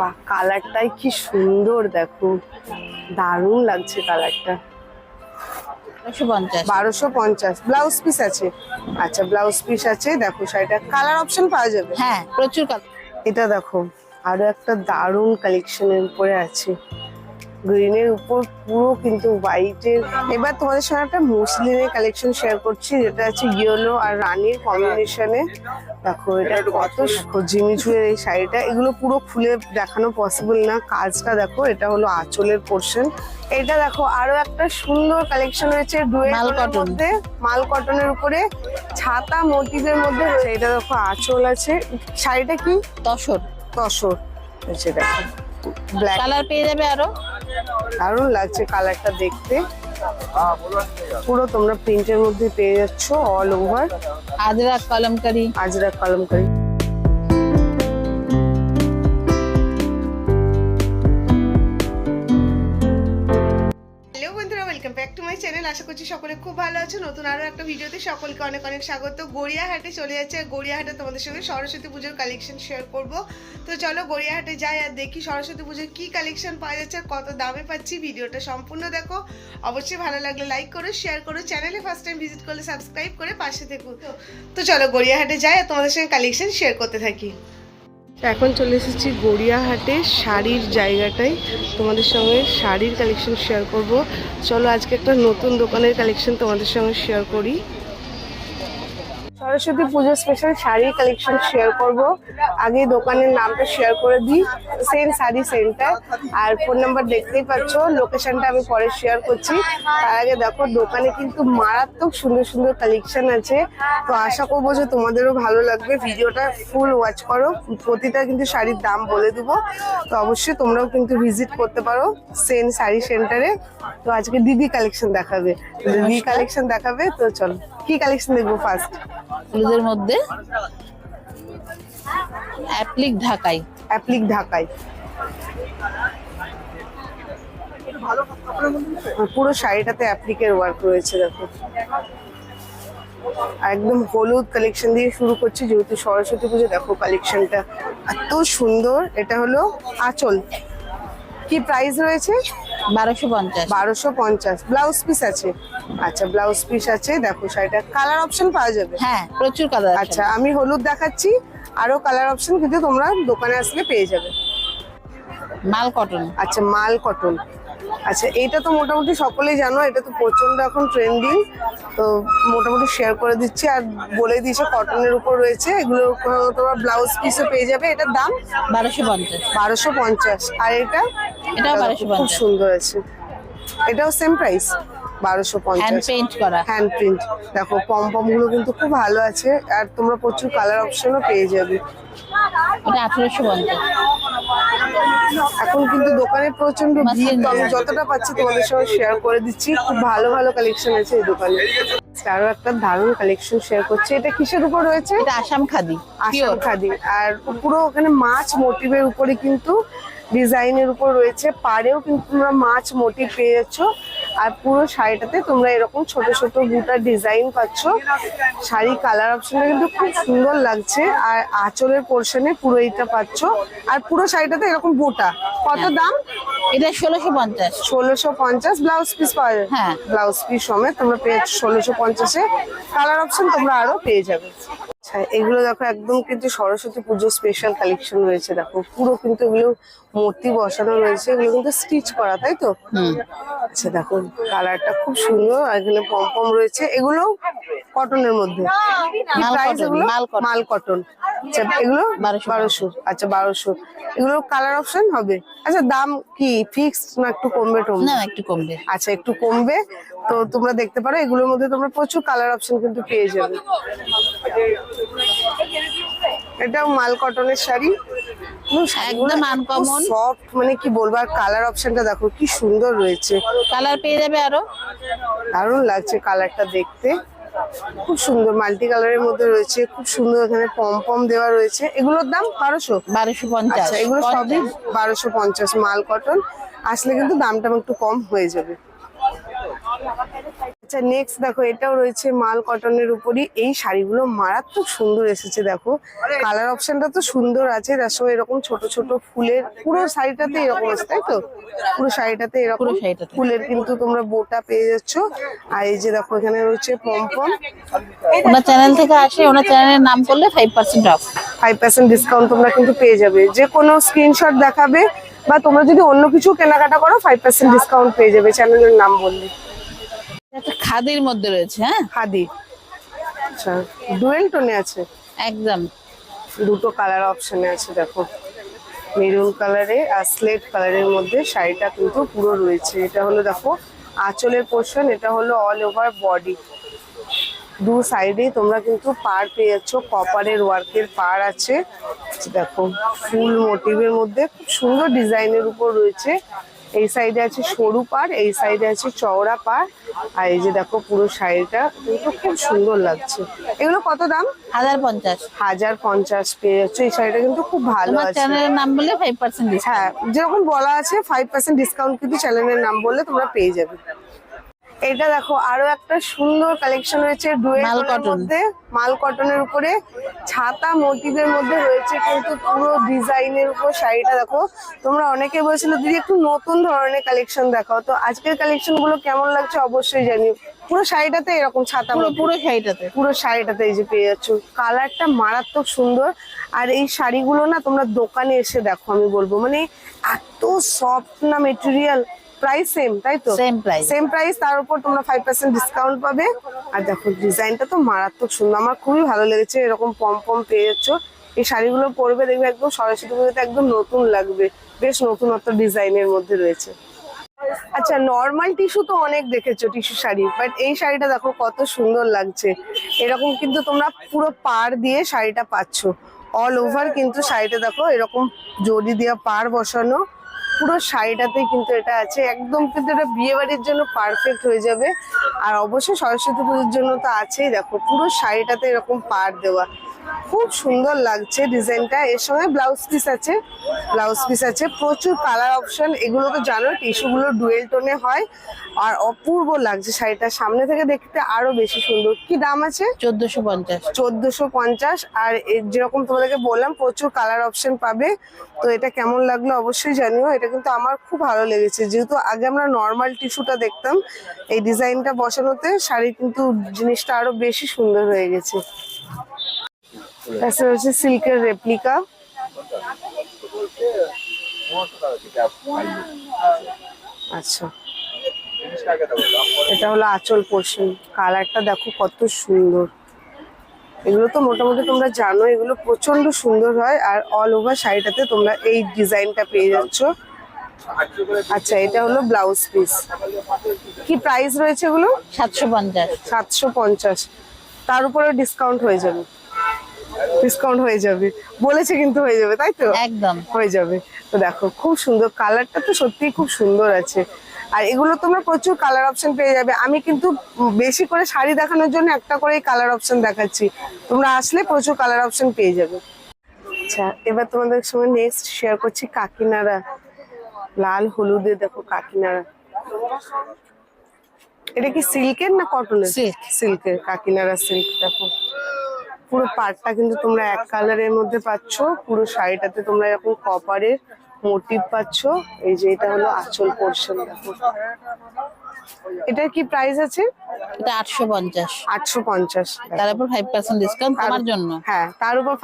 বাহ কালারটাই কি সুন্দর দেখো। দারুণ লাগছে কালারটা। বারোশো পঞ্চাশ। ব্লাউজ পিস আছে? আচ্ছা ব্লাউজ পিস আছে দেখো শাড়িটা। কালার অপশন পাওয়া যাবে? হ্যাঁ প্রচুর কালার এটা দেখো আরও একটা দারুণ কালেকশনের উপরে আছে। গ্রিনের উপর পুরো কিন্তু হোয়াইটের এবার তোমাদের সঙ্গে একটা মুসলিমের কালেকশন শেয়ার করছি যেটা আছে ইয়েলো আর রানীর কম্বিনেশনে দেখো এটা কত ঝিমিঝুয়ের এই শাড়িটা। এগুলো পুরো খুলে দেখানো পসিবল না। কাজটা দেখো এটা হলো আঁচলের পোর্শন এটা দেখো আরও একটা সুন্দর কালেকশন মাল cotton। মধ্যে মাল কটনের উপরে ছাতা মোটিভের মধ্যে রয়েছে এটা দেখো আঁচল আছে। শাড়িটা কি? তসর। তসর। হচ্ছে দেখো ব্ল্যাক কালার পেয়ে যাবে আরও? দারুণ লাগছে কালারটা দেখতে। পুরো তোমরা প্রিন্টের মধ্যে পেয়ে যাচ্ছ all over Azra Kalamkari. Azra Kalamkari. Back to my channel আশা করছি সকলে খুব ভালো আছো। নতুন আরও একটা ভিডিওতে সকলকে অনেক অনেক স্বাগত। গড়িয়াহাটে চলে যাচ্ছে। আর গড়িয়াহাটে তোমাদের সঙ্গে সরস্বতী পুজোর কালেকশন শেয়ার করব। তো চলো গড়িয়াহাটে যাই আর দেখি সরস্বতী পুজোর কী কালেকশন পাওয়া যাচ্ছে আর কত দামে পাচ্ছি। ভিডিওটা সম্পূর্ণ দেখো। অবশ্যই ভালো লাগলে লাইক করো শেয়ার করো। চ্যানেলে ফার্স্ট টাইম ভিজিট করলে সাবস্ক্রাইব করে পাশে থেকো। তো- চলো গড়িয়াহাটে যাই আর তোমাদের সঙ্গে কালেকশন শেয়ার করতে থাকি। এখন চলে এসেছি গড়িয়াহাটে শাড়ির জায়গাটাই তোমাদের সঙ্গে শাড়ির কালেকশন শেয়ার করব। চলো আজকে একটা নতুন দোকানের কালেকশন তোমাদের সঙ্গে শেয়ার করি। সরস্বতী পুজো স্পেশাল শাড়ির কালেকশন শেয়ার করব। আগে দোকানের নামটা শেয়ার করে দিই। সেন শাড়ি সেন্টার আর ফোন নাম্বার দেখতেই পাচ্ছ লোকেশনটা আমি পরে শেয়ার করছি। তার আগে দেখো দোকানে কিন্তু মারাত্মক সুন্দর সুন্দর কালেকশন আছে। তো আশা করব যে তোমাদেরও ভালো লাগবে। ভিডিওটা ফুল ওয়াচ করো। প্রতিটা কিন্তু শাড়ির দাম বলে দেবো। তো অবশ্যই তোমরাও কিন্তু ভিজিট করতে পারো সেন শাড়ি সেন্টারে তো আজকে দিদি কালেকশন দেখাবে। দিদি কালেকশন দেখাবে তো চলো। কি কালেকশন দেখব ফার্স্ট হলুদের মধ্যে অ্যাপ্লিক ঢাকাই। অ্যাপ্লিক ঢাকায় পুরো শাড়িটাতে অ্যাপ্লিকের ওয়ার্ক রয়েছে দেখো। একদম হলুদ কালেকশন দিয়ে শুরু করছি যেহেতু সরস্বতী পুজো দেখো কালেকশনটা এত সুন্দর। এটা হলো আঁচল। কি প্রাইস রয়েছে? বারোশো পঞ্চাশ। বারোশো পঞ্চাশ। ব্লাউজ পিস আছে। আচ্ছা ব্লাউজ পিস আছে। দেখো শাড়িটা কালার অপশন পাওয়া যাবে। হ্যাঁ প্রচুর কালার আচ্ছা আমি হলুদ দেখাচ্ছি। আরও কালার অপশন কিন্তু তোমরা দোকানে আসলে পেয়ে যাবে। মাল কটন আচ্ছা মাল কটন আচ্ছা এটা তো মোটামুটি সকলেই জানো এটা তো প্রচণ্ড এখন ট্রেন্ডিং তো মোটামুটি শেয়ার করে দিচ্ছি। আর বলে দিয়েছে কটনের উপর রয়েছে এগুলো তোমার ব্লাউজ পিসও পেয়ে যাবে। এটার দাম? বারোশো পঞ্চাশ। বারোশো পঞ্চাশ। আর এটা? এটা দেখো, 1250 খুব সুন্দর আছে। এটাও সেম প্রাইস বারোশো পঞ্চাশ। করা। হ্যান্ড প্রিন্ট দেখো পম পমগুলো কিন্তু খুব ভালো আছে আর তোমরা প্রচুর কালার অপশনও পেয়ে যাবে। এটা আঠেরোশো পঞ্চাশ। এখন কিন্তু দোকানে প্রচণ্ড ভিড় আমি যতটা পাচ্ছি তোমাদের সঙ্গে শেয়ার করে দিচ্ছি। খুব ভালো ভালো কালেকশন আছে এই দোকানে। আরও একটা দারুণ কালেকশন শেয়ার করছি। এটা কিসের উপর রয়েছে? এটা আসাম খাদি আসাম খাদি। আর পুরো ওখানে মাছ মোটিভের উপরে কিন্তু ডিজাইনের উপর রয়েছে। পাড়েও কিন্তু তোমরা মাছ মোটিভ পেয়ে যাচ্ছ। আর পুরো শাড়িটাতে তোমরা এরকম ছোট ছোট বুটার ডিজাইন পাচ্ছ। শাড়ি কালার অপশনটা কিন্তু খুব সুন্দর লাগছে। আর আঁচলের পোর্শনে পুরো এইটা পাচ্ছ। আর পুরো শাড়িটাতে এরকম বোটা। কত দাম? এটা ষোলোশো পঞ্চাশ। ষোলোশো পঞ্চাশ ব্লাউজ পিস পাওয়া যাবে হ্যাঁ। ব্লাউজ পিস সমেত তোমরা পেয়ে ষোলোশো পঞ্চাশে কালার অপশন তোমরা আরও পেয়ে যাবে। আচ্ছা এগুলো দেখো একদম কিন্তু সরস্বতী পুজো স্পেশাল কালেকশন রয়েছে। দেখো পুরো কিন্তু এগুলো মূর্তি বসানো রয়েছে। এগুলো কিন্তু স্টিচ করা তাই তো? আচ্ছা দেখো কালারটা খুব সুন্দর আর এখানে পম পম রয়েছে। এগুলো কটনের মধ্যে। মাল কটন আচ্ছা এগুলো? 1200 বারোশো। আচ্ছা বারোশো। এগুলো কালার অপশন হবে? আচ্ছা দাম কি? ফিক্সড না একটু কমবে না একটু কমবে। আচ্ছা একটু কমবে। তো তোমরা দেখতে পারো এগুলোর মধ্যে তোমরা প্রচুর কালার অপশন কিন্তু পেয়ে যাবে। এটাও মাল কটনের শাড়ি। একদম uncommon। সফট মানে কি বলব আর কালার অপশনটা দেখো কি সুন্দর রয়েছে। কালার পেয়ে যাবে আরও? দারুণ লাগছে কালারটা দেখতে। খুব সুন্দর মাল্টি কালারের মধ্যে রয়েছে খুব সুন্দর এখানে পম পম দেওয়া রয়েছে। এগুলোর দাম বারোশো? বারোশো পঞ্চাশ। আচ্ছা এগুলো সবই বারোশো পঞ্চাশ মাল কটন আসলে কিন্তু দামটা একটু কম হয়ে যাবে। আচ্ছা নেক্সট দেখো এটাও রয়েছে মাল কটনের উপরই। এই শাড়িগুলো মারাত্মক সুন্দর এসেছে দেখো। কালার অপশনটা তো সুন্দর আছে তার সঙ্গে এরকম ছোট ছোট ফুলের পুরো শাড়িটাতে এরকম আছে তাই তো? পুরো শাড়িটাতে এরকম ফুলের কিন্তু তোমরা বোটা পেয়ে যাচ্ছ। আর এই যে দেখো এখানে রয়েছে পম্পম। ওনার চ্যানেল থেকে আসে ওনার চ্যানেলের নাম করলে five percent off five percent discount তোমরা কিন্তু পেয়ে যাবে। যে কোনো স্ক্রিনশট দেখাবে বা তোমরা যদি অন্য কিছু কেনাকাটা করো ফাইভ পার্সেন্ট ডিসকাউন্ট পেয়ে যাবে চ্যানেলের নাম বললে। একটা খাদির মধ্যে রয়েছে হ্যাঁ? খাদি। আচ্ছা ডুয়েল টোনে আছে? একদম। দুটো কালার অপশনে আছে দেখো। মেরুন কালারে আর স্লেট কালারের মধ্যে শাড়িটা কিন্তু পুরো রয়েছে। এটা হলো দেখো আঁচলের পোর্শন এটা হলো অল ওভার বডি দু সাইডেই তোমরা কিন্তু পার পেয়ে যাচ্ছ কপারের ওয়ার্কের পার আছে। দেখো ফুল মোটিভের মধ্যে খুব সুন্দর ডিজাইনের উপর রয়েছে। এই সাইডে আছে সরু পার এই সাইডে আছে চওড়া পার আর এই যে দেখো পুরো শাড়িটা কিন্তু খুব সুন্দর লাগছে। এগুলো কত দাম? হাজার পঞ্চাশ। হাজার পঞ্চাশ পেয়ে যাচ্ছে। এই শাড়িটা কিন্তু খুব ভালো তোমার আছে। চ্যানেলের নাম বললে ফাইভ পার্সেন্ট হ্যাঁ যেরকম বলা আছে ফাইভ পার্সেন্ট ডিসকাউন্ট কিন্তু চ্যানেলের নাম বললে তোমরা পেয়ে যাবে। এটা দেখো আরও একটা সুন্দর কালেকশন রয়েছে মধ্যে মাল কটনের উপরে। ছাতা মোটিভের মধ্যে রয়েছে কিন্তু পুরো ডিজাইনের উপর শাড়িটা দেখো। তোমরা অনেকে বলছিল দিদি একটু নতুন ধরনের কালেকশন দেখাও। তো আজকের কালেকশনগুলো কেমন লাগছে অবশ্যই জানিও। পুরো শাড়িটাতে এরকম ছাতা পুরো পুরো শাড়িটাতে। পুরো শাড়িটাতে এই যে পেয়ে যাচ্ছ। কালারটা মারাত্মক সুন্দর। আর এই শাড়িগুলো না তোমরা দোকানে এসে দেখো আমি বলব। মানে এত সফট না মেটেরিয়াল প্রাইস সেম তাই তো? সেম প্রাইস সেম প্রাইস তার উপর তোমরা ফাইভ পার্সেন্ট ডিসকাউন্ট পাবে। আর দেখো ডিজাইনটা তো মারাত্মক সুন্দর। আমার খুবই ভালো লেগেছে এরকম পম পম পেয়ে যাচ্ছ। এই শাড়িগুলো পরবে দেখবে একদম সরস্বতী পুজোতে একদম নতুন লাগবে। বেশ নতুনত্ব ডিজাইনের মধ্যে রয়েছে। আচ্ছা নর্মাল টিস্যু তো অনেক দেখেছ টিস্যু শাড়ি। বাট এই শাড়িটা দেখো কত সুন্দর লাগছে। এরকম কিন্তু তোমরা পুরো পার দিয়ে শাড়িটা পাচ্ছ। অল ওভার কিন্তু শাড়িটা দেখো এরকম জড়ি দেওয়া পার বসানো। পুরো শাড়িটাতে কিন্তু এটা আছে। একদম কিন্তু এটা বিয়ে বাড়ির জন্য পারফেক্ট হয়ে যাবে। আর অবশ্যই সরস্বতী পুজোর জন্য তো আছেই। দেখো, পুরো শাড়িটাতে এরকম পার দেওয়া। খুব সুন্দর লাগছে ডিজাইনটা। এর সঙ্গে ব্লাউজ পিস আছে। ব্লাউজ পিস আছে। প্রচুর কালার অপশন এগুলো তো জানো টিস্যুগুলো ডুয়েল টোনে হয়। আর অপূর্ব লাগছে শাড়িটা। সামনে থেকে দেখতে আরও বেশি সুন্দর। কি দাম আছে? চোদ্দশো পঞ্চাশ। চোদ্দশো পঞ্চাশ। আর যেরকম তোমাদেরকে বললাম প্রচুর কালার অপশন পাবে। তো এটা কেমন লাগল অবশ্যই জানিও। এটা কিন্তু আমার খুব ভালো লেগেছে। যেহেতু আগে আমরা নর্মাল টিস্যুটা দেখতাম এই ডিজাইনটা বসানোতে শাড়ি কিন্তু জিনিসটা আরও বেশি সুন্দর হয়ে গেছে। তাছাড়া হচ্ছে সিল্কের রেপ্লিকা আচ্ছা। এটা হলো আঁচল পোর্শন কালারটা দেখো কত সুন্দর। এগুলো তো মোটামুটি তোমরা জানো এগুলো প্রচণ্ড সুন্দর হয় আর অল ওভার শাড়িটাতে তোমরা এই ডিজাইনটা পেয়ে যাচ্ছ। আচ্ছা এটা হলো ব্লাউজ পিস কি প্রাইস রয়েছে এগুলো? সাতশো পঞ্চাশ। সাতশো পঞ্চাশ। তার উপরে ডিসকাউন্ট হয়ে যাবে। ডিসকাউন্ট হয়ে যাবে। বলেছে কিন্তু হয়ে যাবে তাই তো? একদম। হয়ে যাবে। তো দেখো খুব সুন্দর কালারটা তো সত্যিই খুব সুন্দর আছে। আর এগুলো তোমরা প্রচুর কালার অপশন পেয়ে যাবে। আমি কিন্তু বেশি করে শাড়ি দেখানোর জন্য একটা করেই কালার অপশন দেখাচ্ছি। তোমরা আসলে প্রচুর কালার অপশন পেয়ে যাবে। আচ্ছা এবার তোমাদের সঙ্গে নেক্সট শেয়ার করছি কাকিনাড়া। লাল হলুদে দেখো কাকিনাড়া। এটা কি সিল্কের না কটনের. সিল্কের কাকিনারা সিল্ক দেখো। পুরো পাড়টা কিন্তু তোমরা এক কালারের মধ্যে পাচ্ছ। পুরো শাড়িটাতে তোমরা এরকম কপারের মোটিভ পাচ্ছ। এই যে এটা হলো আঁচল পোর্শন দেখো। এটার কি প্রাইস আছে? এটা আটশো পঞ্চাশ। আটশো পঞ্চাশ তার উপর ডিসকাউন্ট তোমার জন্য। হ্যাঁ তার উপর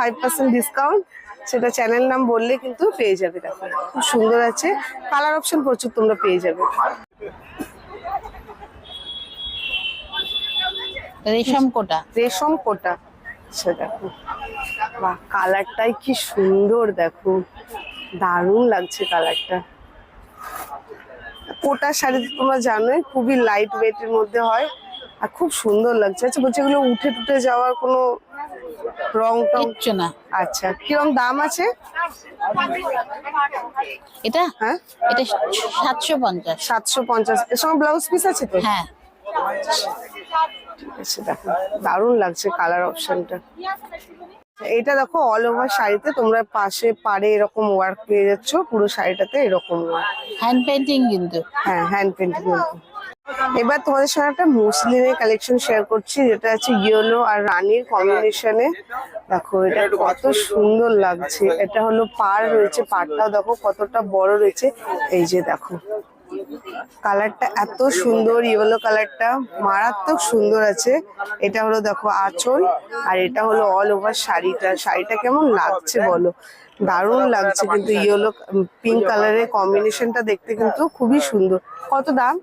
ডিসকাউন্ট সেটা চ্যানেল নাম বললে কিন্তু পেয়ে যাবে দেখো। খুব সুন্দর আছে। কালার অপশন প্রচুর তোমরা পেয়ে যাবে। রেশম কোটা। রেশম কোটা। সে দেখো। বাহ কালারটাই কি সুন্দর দেখো। দারুণ লাগছে কালারটা। কোটা শাড়ি তোমরা জানোই খুবই লাইট ওয়েটের মধ্যে হয় আর খুব সুন্দর লাগছে। আচ্ছা বলছি এগুলো উঠে টুটে যাওয়ার কোনো রং টং না। আচ্ছা কিরম দাম আছে? এটা? হ্যাঁ? এটা সাতশো পঞ্চাশ। সাতশো পঞ্চাশ। এর সঙ্গে ব্লাউজ পিস আছে তো? হ্যাঁ। ঠিক আছে দেখো দারুণ লাগছে কালার অপশনটা এটা দেখো অল ওভার শাড়িতে তোমরা পাশে পাড়ে এরকম ওয়ার্ক পেয়ে যাচ্ছ পুরো শাড়িটাতে এরকম work। হ্যান্ড পেন্টিং কিন্তু। হ্যাঁ হ্যান্ড পেন্টিং এবার তোমাদের সঙ্গে একটা মুসলিমের কালেকশন শেয়ার করছি যেটা আছে ইয়েলো আর রানীর কম্বিনেশনে দেখো এটা কত সুন্দর লাগছে। এটা হলো পার রয়েছে পাড়টাও দেখো কতটা বড় রয়েছে। এই যে দেখো। কালারটা এত সুন্দর ইয়েলো কালারটা মারাত্মক সুন্দর আছে। এটা হলো দেখো আঁচল আর এটা হলো অল ওভার শাড়িটা। শাড়িটা কেমন লাগছে বলো? দারুণ লাগছে কিন্তু ইয়েলো পিঙ্ক কালারের কম্বিনেশনটা দেখতে কিন্তু খুবই সুন্দর। কত দাম?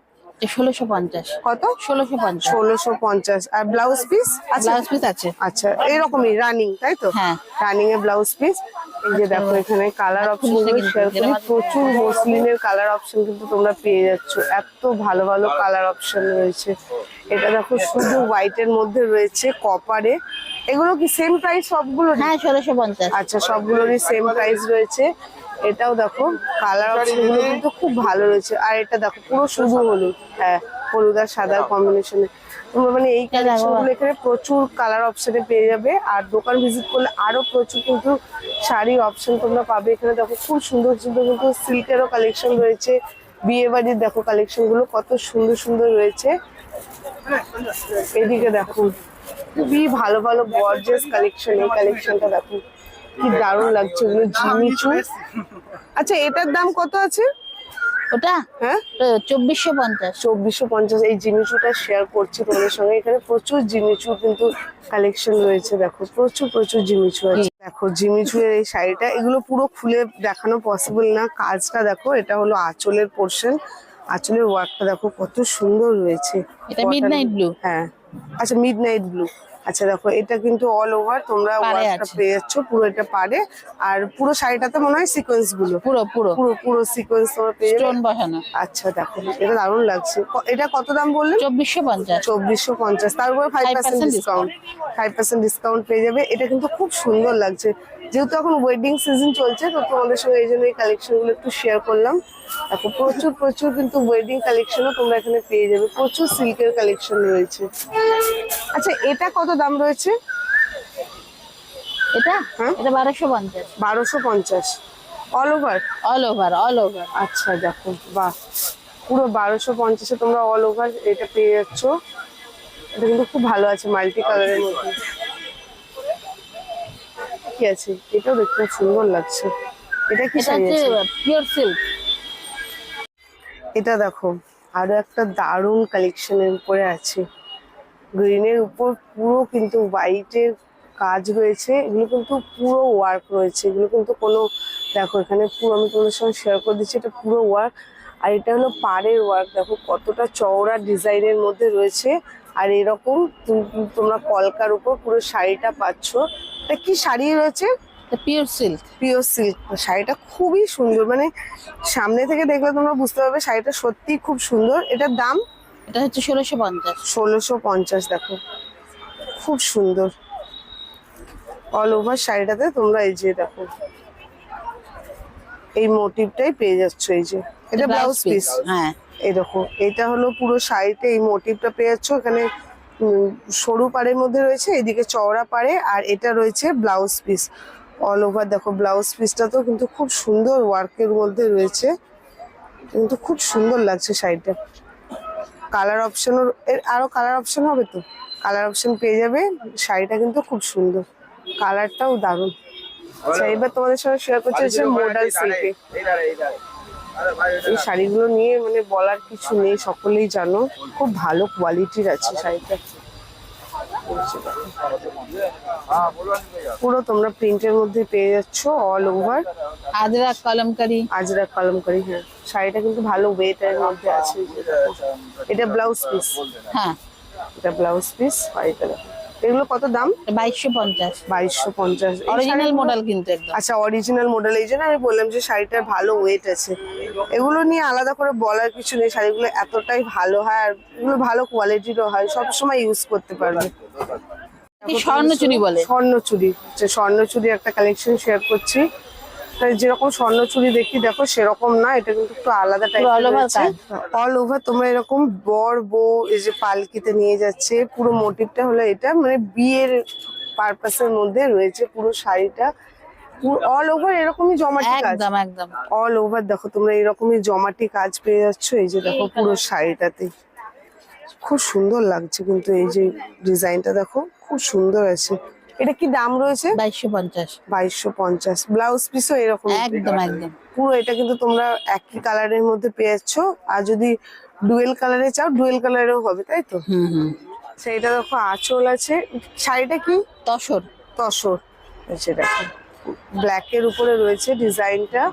ষোলোশো পঞ্চাশ। কত? ষোলোশো পঞ্চাশ। ষোলোশো পঞ্চাশ। আর ব্লাউজ পিস ব্লাউজ পিস আছে। আচ্ছা এরকমই রানিং তাই তো? হ্যাঁ। রানিং এর ব্লাউজ পিস এই যে দেখো এখানে কালার অপশন। প্রচুর মসলিনের কালার অপশন কিন্তু তোমরা পেয়ে যাচ্ছ। এত ভালো ভালো কালার অপশন রয়েছে। এটা দেখো শুধু হোয়াইট এর মধ্যে রয়েছে কপারে এগুলো কি সেম প্রাইস সবগুলো? হ্যাঁ ষোলোশো পঞ্চাশ। আচ্ছা সবগুলোরই সেম প্রাইস রয়েছে। এটাও দেখো কালার অপশনগুলো কিন্তু খুব ভালো রয়েছে। আর এটা দেখো পুরো শুধু হলুদ। হ্যাঁ হলুদ আর সাদার কম্বিনেশনে তোমরা মানে এই এটা দেখো। কালেকশনগুলো এখানে প্রচুর কালার অপশনে পেয়ে যাবে। আর দোকান ভিজিট করলে আরও প্রচুর কিন্তু শাড়ির অপশন তোমরা পাবে। এখানে দেখো খুব সুন্দর সুন্দর কিন্তু সিল্কেরও কালেকশন রয়েছে। বিয়ে বাড়ির দেখো কালেকশনগুলো কত সুন্দর সুন্দর রয়েছে। এদিকে দেখো খুবই ভালো ভালো গর্জিয়াস কালেকশন এই কালেকশনটা দেখো। কি দারুণ লাগছে এগুলো জিমিচু আচ্ছা এটার দাম কত আছে? ওটা? হ্যাঁ? চব্বিশশো পঞ্চাশ। চব্বিশশো পঞ্চাশ এই জিনিসটা শেয়ার করছি তোমাদের সঙ্গে। এখানে প্রচুর জিমিচু কিন্তু কালেকশন রয়েছে দেখো। প্রচুর প্রচুর জিমিচু আছে। দেখো জিমিচু এর এই শাড়িটা এগুলো পুরো খুলে দেখানো পসিবল না। কাজটা দেখো এটা হলো আঁচলের পোর্শন আঁচলের ওয়ার্কটা দেখো কত সুন্দর রয়েছে। এটা midnight blue। হ্যাঁ। আচ্ছা মিড নাইট ব্লু আচ্ছা দেখো এটা কিন্তু অল ওভার তোমরা ওয়ার্কটা পেয়ে যাচ্ছ পুরো এটা পারে আর পুরো শাড়িটাতে মনে হয় সিকোয়েন্সগুলো পুরো পুরো। পুরো পুরো সিকোয়েন্স তোমরা পেয়ে স্টোন বসানো আচ্ছা দেখো এটা দারুণ লাগছে। এটা কত দাম বললে? চব্বিশশো পঞ্চাশ। চব্বিশশো পঞ্চাশ। তার উপরে five 5% percent discount five percent discount পেয়ে যাবে। এটা কিন্তু খুব সুন্দর লাগছে। যেহেতু এখন ওয়েডিং সিজন চলছে তো তোমাদের সঙ্গে এই জন্য এই কালেকশনগুলো একটু শেয়ার করলাম। দেখো প্রচুর প্রচুর কিন্তু ওয়েডিং কালেকশনও তোমরা এখানে পেয়ে যাবে। প্রচুর সিল্কের কালেকশন রয়েছে। আচ্ছা এটা কত দাম রয়েছে? এটা? হ্যাঁ? এটা বারোশো পঞ্চাশ। বারোশো পঞ্চাশ। All over all over all over আচ্ছা দেখো বাহ। পুরো বারোশো পঞ্চাশে তোমরা অল ওভার এটা পেয়ে যাচ্ছ। এটা কিন্তু খুব ভালো আছে মাল্টি কালারের মধ্যে। কি আছে এটাও দেখতে সুন্দর লাগছে। এটা কি শাড়ি আছে? পিওর সিল্ক এটা দেখো আরও একটা দারুণ কালেকশনের উপরে আছে। গ্রিনের উপর পুরো কিন্তু হোয়াইটের কাজ রয়েছে এগুলো কিন্তু পুরো ওয়ার্ক রয়েছে। এগুলো কিন্তু কোনো দেখো এখানে পুরো আমি তোমাদের সঙ্গে শেয়ার করে দিচ্ছি এটা পুরো ওয়ার্ক আর এটা হলো পাড়ের ওয়ার্ক দেখো কতটা চওড়া ডিজাইনের মধ্যে রয়েছে। আর এরকম তুম- তোমরা কলকার উপর পুরো শাড়িটা পাচ্ছ। এটা কি শাড়ি রয়েছে? পিওর সিল্ক পিওর সিল্ক শাড়িটা খুবই সুন্দর। মানে সামনে থেকে দেখলে তোমরা বুঝতে পারবে শাড়িটা সত্যি খুব সুন্দর। এটার দাম? এটা হচ্ছে ষোলোশো পঞ্চাশ। ষোলোশো পঞ্চাশ দেখো। খুব সুন্দর। অল ওভার শাড়িটাতে তোমরা এই যে দেখো এই মোটিভটাই পেয়ে যাচ্ছ এই যে। এটা ব্লাউজ পিস হ্যাঁ। এই দেখো এটা হলো পুরো শাড়িতে এই মোটিভটা পেয়ে যাচ্ছ। এখানে সরু পাড়ের মধ্যে রয়েছে, এদিকে চওড়া পাড়ে, আর এটা রয়েছে ব্লাউজ পিস অল ওভার দেখো ব্লাউজ পিসটা তো কিন্তু খুব সুন্দর ওয়ার্কের মধ্যে রয়েছে। কিন্তু খুব সুন্দর লাগছে শাড়িটা কালার অপশনও এর আরও কালার অপশন হবে তো? কালার অপশন পেয়ে যাবে শাড়িটা কিন্তু খুব সুন্দর। কালারটাও দারুণ। আচ্ছা এবার তোমাদের সঙ্গে শেয়ার করছি মডাল সিল্কে এই শাড়িগুলো নিয়ে মানে বলার কিছু নেই সকলেই জানো। খুব ভালো কোয়ালিটির আছে শাড়িটা। পুরো তোমরা প্রিন্টের মধ্যে পেয়ে যাচ্ছ অল ওভার আজরাক কলমকারি। আজরা কলমকারি হ্যাঁ। শাড়িটা কিন্তু ভালো ওয়েটের মধ্যে আছে। এটা ব্লাউজ পিস হ্যাঁ। এটা ব্লাউজ পিস শাড়িটা এগুলো কত দাম? বাইশশো পঞ্চাশ। বাইশশো পঞ্চাশ। অরিজিনাল মডেল কিন্তু আচ্ছা অরিজিনাল মডেল এই জন্য আমি বললাম যে শাড়িটার ভালো ওয়েট আছে। এগুলো নিয়ে আলাদা করে বলার কিছু নেই শাড়িগুলো এতটাই ভালো হয় আর এগুলো ভালো কোয়ালিটিরও হয় সব সময় ইউজ করতে পারবে। স্বর্ণচুরি বলে? স্বর্ণচুরি স্বর্ণচুরি একটা কালেকশন শেয়ার করছি। তাই যেরকম স্বর্ণচুরি দেখি দেখো সেরকম না এটা কিন্তু একটু আলাদা কাজ। অল ওভার তোমরা এরকম বর বউ এই যে পালকিতে নিয়ে যাচ্ছে পুরো মোটিভটা হলো এটা মানে বিয়ের পারপাসের মধ্যে রয়েছে পুরো শাড়িটা। অল ওভার এরকমই জমাটি কাজ। একদম একদম। অল ওভার দেখো তোমরা এরকমই জমাটি কাজ পেয়ে যাচ্ছ এই যে দেখো পুরো শাড়িটাতে। খুব সুন্দর লাগছে কিন্তু এই যে ডিজাইনটা দেখো খুব সুন্দর আছে। এটা কি দাম রয়েছে? বাইশশো পঞ্চাশ। বাইশশো পঞ্চাশ। ব্লাউজ পিসও এরকম একদম একদম। পুরো এটা কিন্তু তোমরা একই কালারের মধ্যে পেয়ে যাচ্ছ। আর যদি ডুয়েল কালারে চাও ডুয়েল কালারেও হবে তাই তো? হুম হুম। সেইটা দেখো আঁচল আছে। শাড়িটা কি? তসর। তসর। আছে দেখো। ব্ল্যাকের উপরে রয়েছে ডিজাইনটা।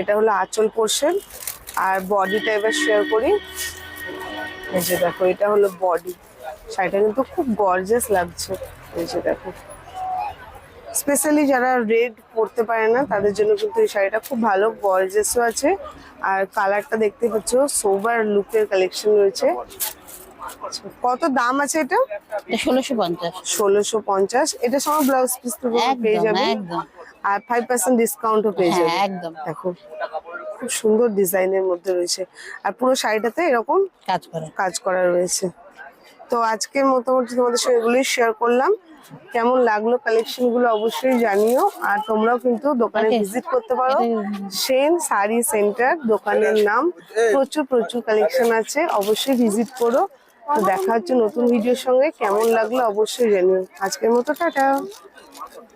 এটা হলো আঁচল পোর্শন আর বডিটা এবার শেয়ার করি। এই যে দেখো এটা হলো বডি শাড়িটা কিন্তু খুব গর্জিয়াস লাগছে। এই যে দেখো। স্পেশালি যারা রেড পরতে পারে না তাদের জন্য কিন্তু এই শাড়িটা খুব ভালো গর্জিয়াসও আছে। আর কালারটা দেখতে পাচ্ছ সোবার লুকের কালেকশন রয়েছে। কত দাম আছে এটা? এটা ষোলোশো পঞ্চাশ। ষোলোশো পঞ্চাশ। এটা সময় ব্লাউজ পিস তো পেয়ে যাবে। একদম। আর ফাইভ পার্সেন্ট ডিসকাউন্টও পেয়ে হ্যাঁ যাবে। একদম। দেখো খুব সুন্দর ডিজাইনের মধ্যে রয়েছে। আর পুরো শাড়িটাতে এরকম কাজ করে। কাজ করা রয়েছে। তো আজকে মোটামুটি তোমাদের সঙ্গে এগুলোই শেয়ার করলাম। কেমন লাগল কালেকশনগুলো অবশ্যই জানিও। আর তোমরাও কিন্তু দোকানে ভিজিট করতে পারো। সেন শাড়ি সেন্টার দোকানের নাম। প্রচুর প্রচুর কালেকশন আছে। অবশ্যই ভিজিট করো। তো দেখা হচ্ছে নতুন ভিডিওর সঙ্গে। কেমন লাগল অবশ্যই জানিও। আজকের মতো টাটা।